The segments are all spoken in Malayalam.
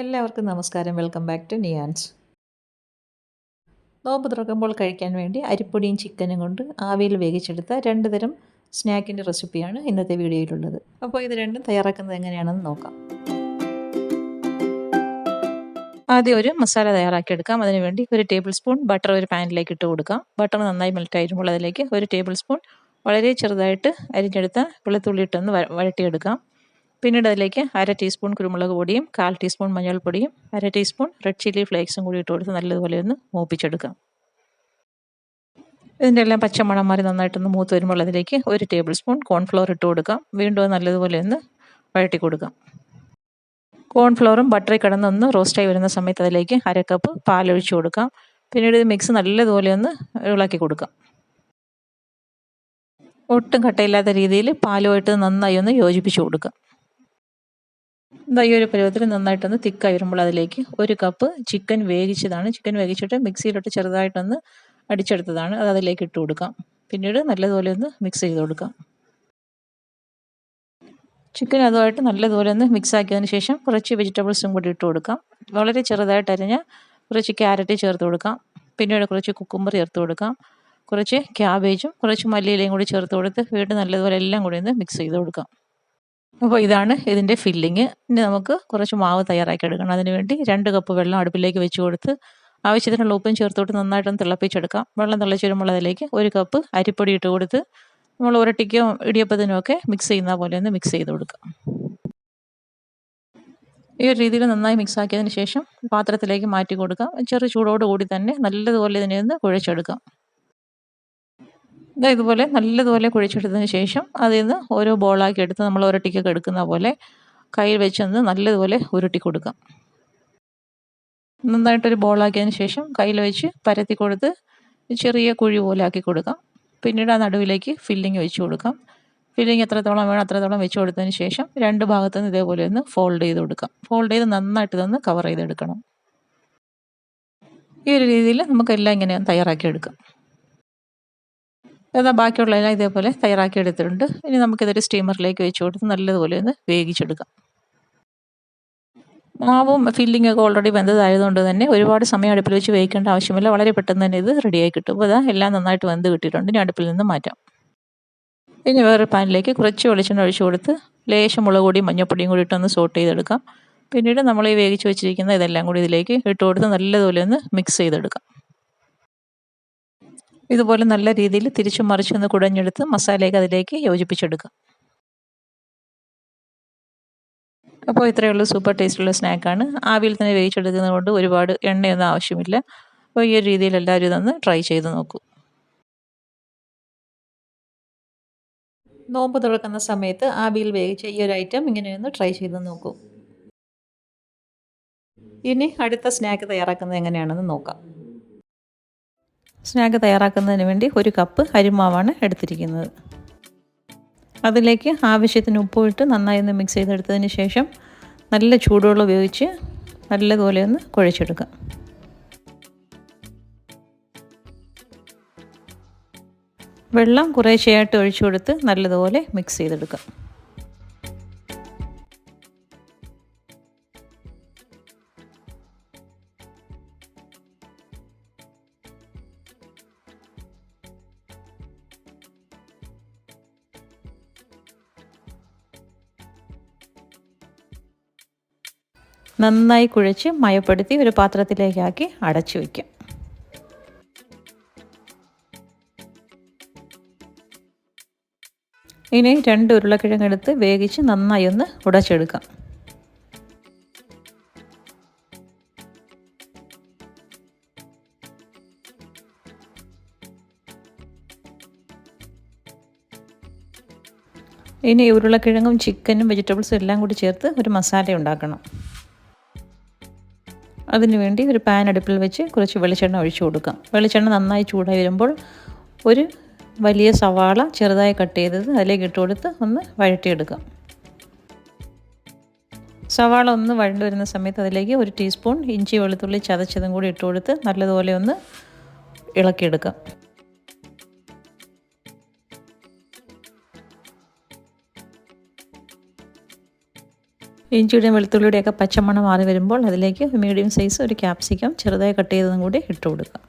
എല്ലാവർക്കും നമസ്കാരം. വെൽക്കം ബാക്ക് ടു നിയാൻസ് നോമ്പ് തുറക്കുമ്പോൾ കഴിക്കാൻ വേണ്ടി അരിപ്പൊടിയും ചിക്കനും കൊണ്ട് ആവിയിൽ വേവിച്ചെടുത്ത രണ്ട് തരം സ്നാക്കിന്റെ റെസിപ്പിയാണ് ഇന്നത്തെ വീഡിയോയിലുള്ളത്. അപ്പോൾ ഇത് രണ്ടും തയ്യാറാക്കുന്നത് എങ്ങനെയാണെന്ന് നോക്കാം. ആദ്യം ഒരു മസാല തയ്യാറാക്കിയെടുക്കാം. അതിനുവേണ്ടി ഒരു ടേബിൾ സ്പൂൺ ബട്ടർ ഒരു പാനിലേക്ക് ഇട്ട് കൊടുക്കാം. ബട്ടർ നന്നായി മെൽറ്റ് ആയിരുമ്പോൾ അതിലേക്ക് ഒരു ടേബിൾ സ്പൂൺ വളരെ ചെറുതായിട്ട് അരിഞ്ഞെടുത്ത വെളുത്തുള്ളി ഇട്ടൊന്ന് വഴട്ടിയെടുക്കാം പിന്നീട് അതിലേക്ക് അര ടീസ്പൂൺ കുരുമുളക് പൊടിയും കാൽ ടീസ്പൂൺ മഞ്ഞൾപ്പൊടിയും അര ടീസ്പൂൺ റെഡ് ചില്ലി ഫ്ലേക്സും കൂടി ഇട്ട് കൊടുത്ത് നല്ലതുപോലെ ഒന്ന് മൂപ്പിച്ചെടുക്കാം. ഇതിന്റെ എല്ലാം പച്ചമണം മാറി നന്നായിട്ടൊന്ന് മൂത്ത് വരുമ്പോൾ അതിലേക്ക് ഒരു ടേബിൾ സ്പൂൺ കോൺഫ്ലോർ ഇട്ട് കൊടുക്കാം. വീണ്ടും നല്ലതുപോലെ ഒന്ന് വഴട്ടി കൊടുക്കാം. കോൺഫ്ലോറും ബട്ടറി കിടന്നൊന്ന് റോസ്റ്റായി വരുന്ന സമയത്ത് അതിലേക്ക് അര കപ്പ് പാലൊഴിച്ച് കൊടുക്കാം. പിന്നീട് ഇത് മിക്സ് നല്ലതുപോലെ ഒന്ന് ഇളക്കി കൊടുക്കാം. ഒട്ടും കട്ടയില്ലാത്ത രീതിയിൽ പാലുമായിട്ട് നന്നായി ഒന്ന് യോജിപ്പിച്ച് കൊടുക്കാം. ഈ ഒരു പരുവത്തിൽ നന്നായിട്ടൊന്ന് തിക്കായി വരുമ്പോൾ അതിലേക്ക് ഒരു കപ്പ് ചിക്കൻ വേവിച്ചതാണ്. ചിക്കൻ വേവിച്ചിട്ട് മിക്സിയിലോട്ട് ചെറുതായിട്ടൊന്ന് അടിച്ചെടുത്തതാണ്. അത് അതിലേക്ക് ഇട്ട് കൊടുക്കാം. പിന്നീട് നല്ലതുപോലെ ഒന്ന് മിക്സ് ചെയ്ത് കൊടുക്കാം. ചിക്കൻ അതുമായിട്ട് നല്ലതുപോലെ ഒന്ന് മിക്സ് ആക്കിയതിന് ശേഷം കുറച്ച് വെജിറ്റബിൾസും കൂടി ഇട്ട് കൊടുക്കാം. വളരെ ചെറുതായിട്ട് അരിഞ്ഞ കുറച്ച് ക്യാരറ്റ് ചേർത്ത് കൊടുക്കാം. പിന്നീട് കുറച്ച് കുക്കുമ്പർ ചേർത്ത് കൊടുക്കാം. കുറച്ച് ക്യാബേജും കുറച്ച് മല്ലിയിലയും കൂടി ചേർത്ത് കൊടുത്ത് വീണ്ടും നല്ലതുപോലെ എല്ലാം കൂടി ഒന്ന് മിക്സ് ചെയ്ത് കൊടുക്കാം. അപ്പോൾ ഇതാണ് ഇതിന്റെ ഫില്ലിങ് ഇനി നമുക്ക് കുറച്ച് മാവ് തയ്യാറാക്കി എടുക്കണം അതിന് വേണ്ടി രണ്ട് കപ്പ് വെള്ളം അടുപ്പിലേക്ക് വെച്ച് കൊടുത്ത് ആവശ്യത്തിനുള്ള ഉപ്പും ചേർത്തോട്ട് നന്നായിട്ടൊന്ന് തിളപ്പിച്ചെടുക്കാം. വെള്ളം തിളച്ച് വരുമ്പോൾ അതിലേക്ക് ഒരു കപ്പ് അരിപ്പൊടി ഇട്ട് കൊടുത്ത് നമ്മൾ ഉരട്ടിക്കോ ഇടിയപ്പത്തിനോ ഒക്കെ മിക്സ് ചെയ്യുന്ന പോലെ ഒന്ന് മിക്സ് ചെയ്ത് കൊടുക്കാം. ഈ ഒരു രീതിയിൽ നന്നായി മിക്സ് ആക്കിയതിന് ശേഷം പാത്രത്തിലേക്ക് മാറ്റി കൊടുക്കാം. ചെറു ചൂടോടുകൂടി തന്നെ നല്ലതുപോലെ ഇതിനെ ഒന്ന് കുഴച്ചെടുക്കാം. ഇതുപോലെ നല്ലതുപോലെ കുഴിച്ചെടുത്തതിന് ശേഷം അതിൽ നിന്ന് ഓരോ ബോളാക്കി എടുത്ത് നമ്മൾ ഒരട്ടിക്കൊക്കെ എടുക്കുന്ന പോലെ കയ്യിൽ വെച്ചൊന്ന് നല്ലതുപോലെ ഉരുട്ടി കൊടുക്കാം. നന്നായിട്ടൊരു ബോളാക്കിയതിന് ശേഷം കയ്യിൽ വെച്ച് പരത്തി കൊടുത്ത് ചെറിയ കുഴി പോലെ ആക്കി കൊടുക്കാം. പിന്നീട് ആ നടുവിലേക്ക് ഫില്ലിങ് വെച്ച് കൊടുക്കാം. ഫില്ലിങ് എത്രത്തോളം വേണം അത്രത്തോളം വെച്ച് കൊടുത്തതിന് ശേഷം രണ്ട് ഭാഗത്തുനിന്ന് ഇതേപോലെ ഒന്ന് ഫോൾഡ് ചെയ്ത് കൊടുക്കാം. ഫോൾഡ് ചെയ്ത് നന്നായിട്ട് ഇതൊന്ന് കവർ ചെയ്തെടുക്കണം. ഈ ഒരു രീതിയിൽ നമുക്കെല്ലാം ഇങ്ങനെ തയ്യാറാക്കി എടുക്കാം. എന്നാൽ ബാക്കിയുള്ളതെല്ലാം ഇതേപോലെ തയ്യാറാക്കി എടുത്തിട്ടുണ്ട്. ഇനി നമുക്കിതൊരു സ്റ്റീമറിലേക്ക് വെച്ച് കൊടുത്ത് നല്ലതുപോലെ ഒന്ന് വേവിച്ചെടുക്കാം. മാവും ഫില്ലിംഗ് ഒക്കെ ഓൾറെഡി വെന്തതായതുകൊണ്ട് തന്നെ ഒരുപാട് സമയം അടുപ്പിൽ വെച്ച് വേവിക്കേണ്ട ആവശ്യമില്ല. വളരെ പെട്ടെന്ന് തന്നെ ഇത് റെഡിയായി കിട്ടും. അപ്പോൾ അതാ എല്ലാം നന്നായിട്ട് വെന്ത് കിട്ടിയിട്ടുണ്ട്. ഇനി അടുപ്പിൽ നിന്ന് മാറ്റാം. ഇനി വേറെ പാനിലേക്ക് കുറച്ച് വെളിച്ചെണ്ണ ഒഴിച്ചു കൊടുത്ത് ലേശം മുളക് പൊടിയും മഞ്ഞപ്പൊടിയും കൂടി ഇട്ടൊന്ന് സോട്ട് ചെയ്തെടുക്കാം. പിന്നീട് നമ്മൾ ഈ വേവിച്ച് വെച്ചിരിക്കുന്ന ഇതെല്ലാം കൂടി ഇതിലേക്ക് ഇട്ട് കൊടുത്ത് നല്ലതുപോലെ ഒന്ന് മിക്സ് ചെയ്തെടുക്കാം. ഇതുപോലെ നല്ല രീതിയിൽ തിരിച്ചും മറിച്ചൊന്ന് കുടഞ്ഞെടുത്ത് മസാലയൊക്കെ അതിലേക്ക് യോജിപ്പിച്ചെടുക്കുക അപ്പോൾ ഇത്രയേ ഉള്ളൂ. സൂപ്പർ ടേസ്റ്റുള്ള സ്നാക്കാണ്. ആവിയിൽ തന്നെ വേവിച്ചെടുക്കുന്നത് കൊണ്ട് ഒരുപാട് എണ്ണയൊന്നും ആവശ്യമില്ല. അപ്പോൾ ഈ ഒരു രീതിയിൽ എല്ലാവരും ഇതൊന്ന് ട്രൈ ചെയ്ത് നോക്കൂ. നോമ്പ് തുറക്കുന്ന സമയത്ത് ആവിയിൽ വേവിച്ച ഈ ഒരു ഐറ്റം ഇങ്ങനെയൊന്ന് ട്രൈ ചെയ്ത് നോക്കൂ. ഇനി അടുത്ത സ്നാക്ക് തയ്യാറാക്കുന്നത് എങ്ങനെയാണെന്ന് നോക്കാം. സ്നാക്ക് തയ്യാറാക്കുന്നതിന് വേണ്ടി ഒരു കപ്പ് അരിമാവാണ് എടുത്തിരിക്കുന്നത്. അതിലേക്ക് ആവശ്യത്തിന് ഉപ്പിട്ട് നന്നായി ഒന്ന് മിക്സ് ചെയ്തെടുത്തതിന് ശേഷം നല്ല ചൂടുവെള്ളം ഉപയോഗിച്ച് നല്ലതുപോലെ ഒന്ന് കുഴച്ചെടുക്കാം. വെള്ളം കുറേശ്ശെയായിട്ട് ഒഴിച്ചു കൊടുത്ത് നല്ലതുപോലെ മിക്സ് ചെയ്തെടുക്കാം. നന്നായി കുഴച്ച് മയപ്പെടുത്തി ഒരു പാത്രത്തിലേക്കാക്കി അടച്ചു വയ്ക്കാം ഇനി രണ്ട് ഉരുളക്കിഴങ്ങ് എടുത്ത് വേവിച്ച് നന്നായി ഒന്ന് ഉടച്ചെടുക്കാം. ഇനി ഉരുളക്കിഴങ്ങും ചിക്കനും വെജിറ്റബിൾസും എല്ലാം കൂടി ചേർത്ത് ഒരു മസാല ഉണ്ടാക്കണം. അതിനുവേണ്ടി ഒരു പാൻ അടുപ്പിൽ വെച്ച് കുറച്ച് വെളിച്ചെണ്ണ ഒഴിച്ചു കൊടുക്കാം. വെളിച്ചെണ്ണ നന്നായി ചൂടായി വരുമ്പോൾ ഒരു വലിയ സവാള ചെറുതായി കട്ട് ചെയ്തത് അതിലേക്ക് ഇട്ട് കൊടുത്ത് ഒന്ന് വഴറ്റിയെടുക്കാം. സവാള ഒന്ന് വഴണ്ടു വരുന്ന സമയത്ത് അതിലേക്ക് ഒരു ടീസ്പൂൺ ഇഞ്ചി വെളുത്തുള്ളി ചതച്ചതും കൂടി ഇട്ട് കൊടുത്ത് നല്ലതുപോലെ ഒന്ന് ഇളക്കിയെടുക്കാം. ഇഞ്ചിയുടെയും വെളുത്തുള്ളിയുടെയൊക്കെ പച്ചമണം മാറി വരുമ്പോൾ അതിലേക്ക് മീഡിയം സൈസ് ഒരു ക്യാപ്സിക്കം ചെറുതായി കട്ട് ചെയ്തതും കൂടി ഇട്ട് കൊടുക്കുക.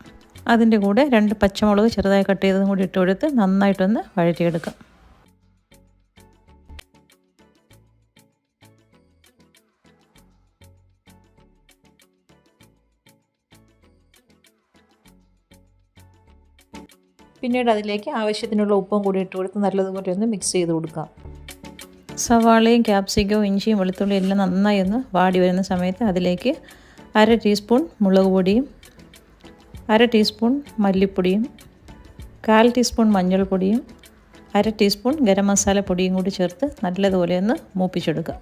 അതിന്റെ കൂടെ രണ്ട് പച്ചമുളക് ചെറുതായി കട്ട് ചെയ്തതും കൂടി ഇട്ട് കൊടുത്ത് നന്നായിട്ടൊന്ന് വഴറ്റിയെടുക്കുക. പിന്നീട് അതിലേക്ക് ആവശ്യത്തിനുള്ള ഉപ്പും കൂടി ഇട്ട് കൊടുത്ത് നല്ലതുപോലെ ഒന്ന് മിക്സ് ചെയ്ത് കൊടുക്കാം സവാളയും ക്യാപ്സിക്കവും ഇഞ്ചിയും വെളുത്തുള്ളിയും എല്ലാം നന്നായി ഒന്ന് വാടി വരുന്ന സമയത്ത് അതിലേക്ക് അര ടീസ്പൂൺ മുളക് പൊടിയും അര ടീസ്പൂൺ മല്ലിപ്പൊടിയും കാൽ ടീസ്പൂൺ മഞ്ഞൾപ്പൊടിയും അര ടീസ്പൂൺ ഗരം മസാല പൊടിയും കൂടി ചേർത്ത് നല്ലതുപോലെ ഒന്ന് മൂപ്പിച്ചെടുക്കുക.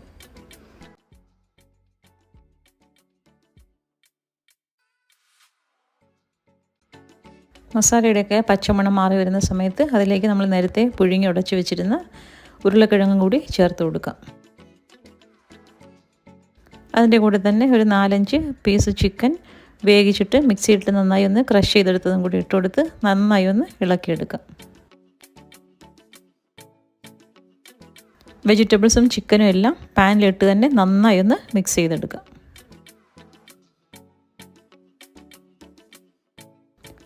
മസാലയുടെയൊക്കെ പച്ചമണം മാറി വരുന്ന സമയത്ത് അതിലേക്ക് നമ്മൾ നേരത്തെ പുഴുങ്ങി ഉടച്ചു വെച്ചിരുന്ന ഉരുളക്കിഴങ്ങും കൂടി ചേർത്ത് കൊടുക്കാം. അതിന്റെ കൂടെ തന്നെ ഒരു നാലഞ്ച് പീസ് ചിക്കൻ വേവിച്ചിട്ട് മിക്സിയിട്ട് നന്നായി ഒന്ന് ക്രഷ് ചെയ്തെടുത്തതും കൂടി ഇട്ട് കൊടുത്ത് നന്നായി ഒന്ന് ഇളക്കിയെടുക്കാം. വെജിറ്റബിൾസും ചിക്കനും എല്ലാം പാനിലിട്ട് തന്നെ നന്നായി ഒന്ന് മിക്സ് ചെയ്തെടുക്കാം.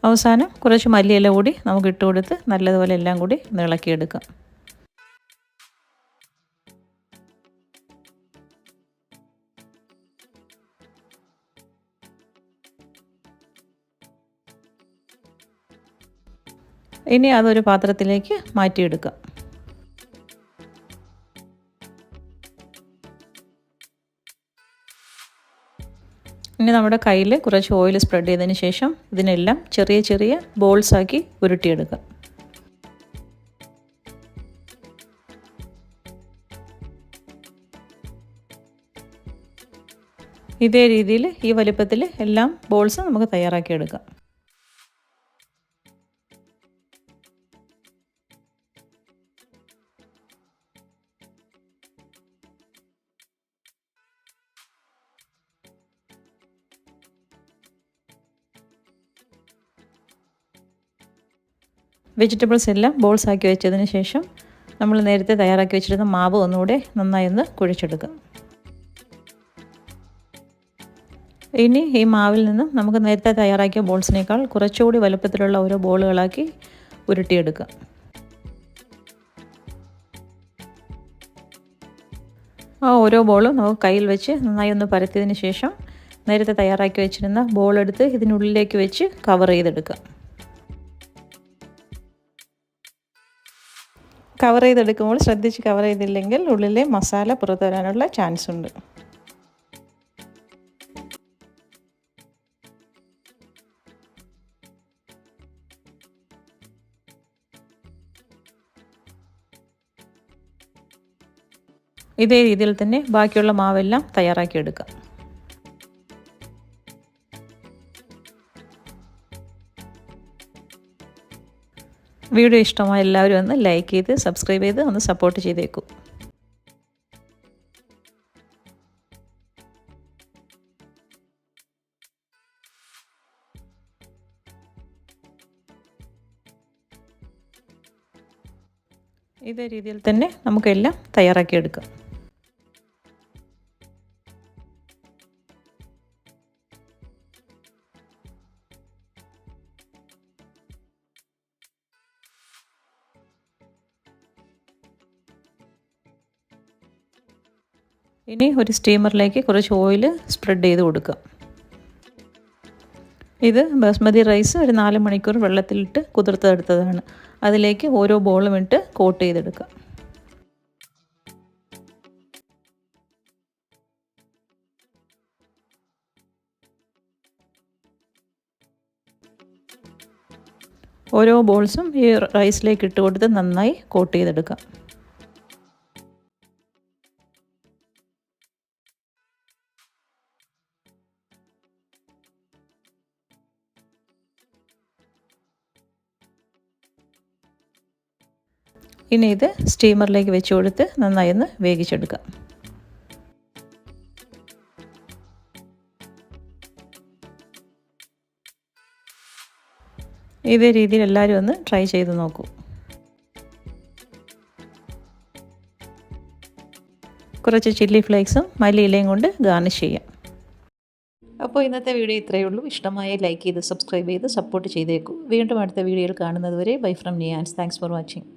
അവസാനം കുറച്ച് മല്ലിയില കൂടി നമുക്ക് ഇട്ട് കൊടുത്ത് നല്ലതുപോലെ എല്ലാം കൂടി ഒന്ന് ഇളക്കിയെടുക്കാം. ഇനി അതൊരു പാത്രത്തിലേക്ക് മാറ്റിയെടുക്കാം. ഇനി നമ്മുടെ കയ്യിൽ കുറച്ച് ഓയിൽ സ്പ്രെഡ് ചെയ്തതിന് ശേഷം ഇതിനെല്ലാം ചെറിയ ചെറിയ ബോൾസാക്കി ഉരുട്ടിയെടുക്കുക ഇതേ രീതിയിൽ ഈ വലിപ്പത്തിൽ എല്ലാം ബോൾസ് നമുക്ക് തയ്യാറാക്കിയെടുക്കാം. വെജിറ്റബിൾസ് എല്ലാം ബോൾസ് ആക്കി വെച്ചതിന് ശേഷം നമ്മൾ നേരത്തെ തയ്യാറാക്കി വെച്ചിരുന്ന മാവ് ഒന്നുകൂടെ നന്നായി ഒന്ന് കുഴിച്ചെടുക്കും. ഇനി ഈ മാവിൽ നിന്നും നമുക്ക് നേരത്തെ തയ്യാറാക്കിയ ബോൾസിനേക്കാൾ കുറച്ചുകൂടി വലുപ്പത്തിലുള്ള ഓരോ ബോളുകളാക്കി ഉരുട്ടിയെടുക്കുക ആ ഓരോ ബോളും നമുക്ക് കയ്യിൽ വെച്ച് നന്നായി ഒന്ന് പരത്തിയതിന് ശേഷം നേരത്തെ തയ്യാറാക്കി വെച്ചിരുന്ന ബോളെടുത്ത് ഇതിനുള്ളിലേക്ക് വെച്ച് കവർ ചെയ്തെടുക്കുക കവർ ചെയ്തെടുക്കുമ്പോൾ ശ്രദ്ധിച്ച് കവർ ചെയ്തില്ലെങ്കിൽ ഉള്ളിലെ മസാല പുറത്തു വരാനുള്ള ചാൻസ് ഉണ്ട്. ഇതേ രീതിയിൽ തന്നെ ബാക്കിയുള്ള മാവെല്ലാം തയ്യാറാക്കി തയ്യാറാക്കിയെടുക്കാം. വീഡിയോ ഇഷ്ടമായ എല്ലാവരും ഒന്ന് ലൈക്ക് ചെയ്ത് സബ്സ്ക്രൈബ് ചെയ്ത് ഒന്ന് സപ്പോർട്ട് ചെയ്തേക്കൂ. ഇതേ രീതിയിൽ തന്നെ നമുക്കെല്ലാം തയ്യാറാക്കിയെടുക്കാം ഇനി ഒരു സ്റ്റീമറിലേക്ക് കുറച്ച് ഓയിൽ സ്പ്രെഡ് ചെയ്ത് കൊടുക്കുക. ഇത് ബസ്മതി റൈസ് ഒരു നാല് മണിക്കൂർ വെള്ളത്തിലിട്ട് കുതിർത്തെടുത്തതാണ് അതിലേക്ക് ഓരോ ബോളും ഇട്ട് കോട്ട് ചെയ്തെടുക്കുക. ഓരോ ബോൾസും ഈ റൈസിലേക്ക് ഇട്ട് കൊടുത്ത് നന്നായി കോട്ട് ചെയ്തെടുക്കാം ഇനി ഇത് സ്റ്റീമറിലേക്ക് വെച്ച് കൊടുത്ത് നന്നായി ഒന്ന് വേവിച്ചെടുക്കാം. ഇതേ രീതിയിൽ എല്ലാവരും ഒന്ന് ട്രൈ ചെയ്ത് നോക്കൂ. കുറച്ച് ചില്ലി ഫ്ലേക്സും മല്ലിയിലയും കൊണ്ട് ഗാർണിഷ് ചെയ്യാം. അപ്പോൾ ഇന്നത്തെ വീഡിയോ ഇത്രയേ ഉള്ളൂ. ഇഷ്ടമായ ലൈക്ക് ചെയ്ത് സബ്സ്ക്രൈബ് ചെയ്ത് സപ്പോർട്ട് ചെയ്തേക്കൂ. വീണ്ടും അടുത്ത വീഡിയോയിൽ കാണുന്നതുവരെ bye from Niyans. Thanks for watching.